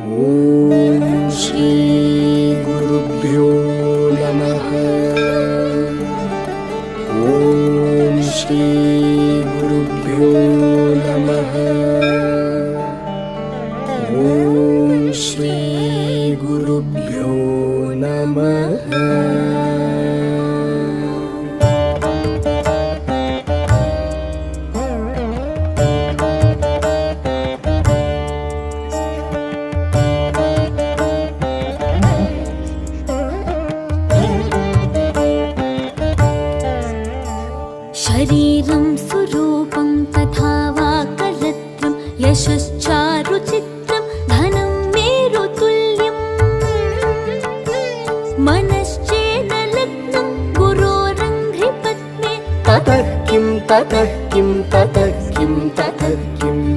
ॐ श्रीगुरुभ्यो नमः ॐ श्रीगुरुभ्यो नमः ॐ श्रीगुरुभ्यो नमः शरीरं सुरूपं तथा वा कलत्रं यशश्चारुचित्रं धनं मेरुतुल्यम् मनश्चेन लग्नं गुरोरङ्घ्रिपद्मे ततः किं ततः किं ततः किं ततः किम्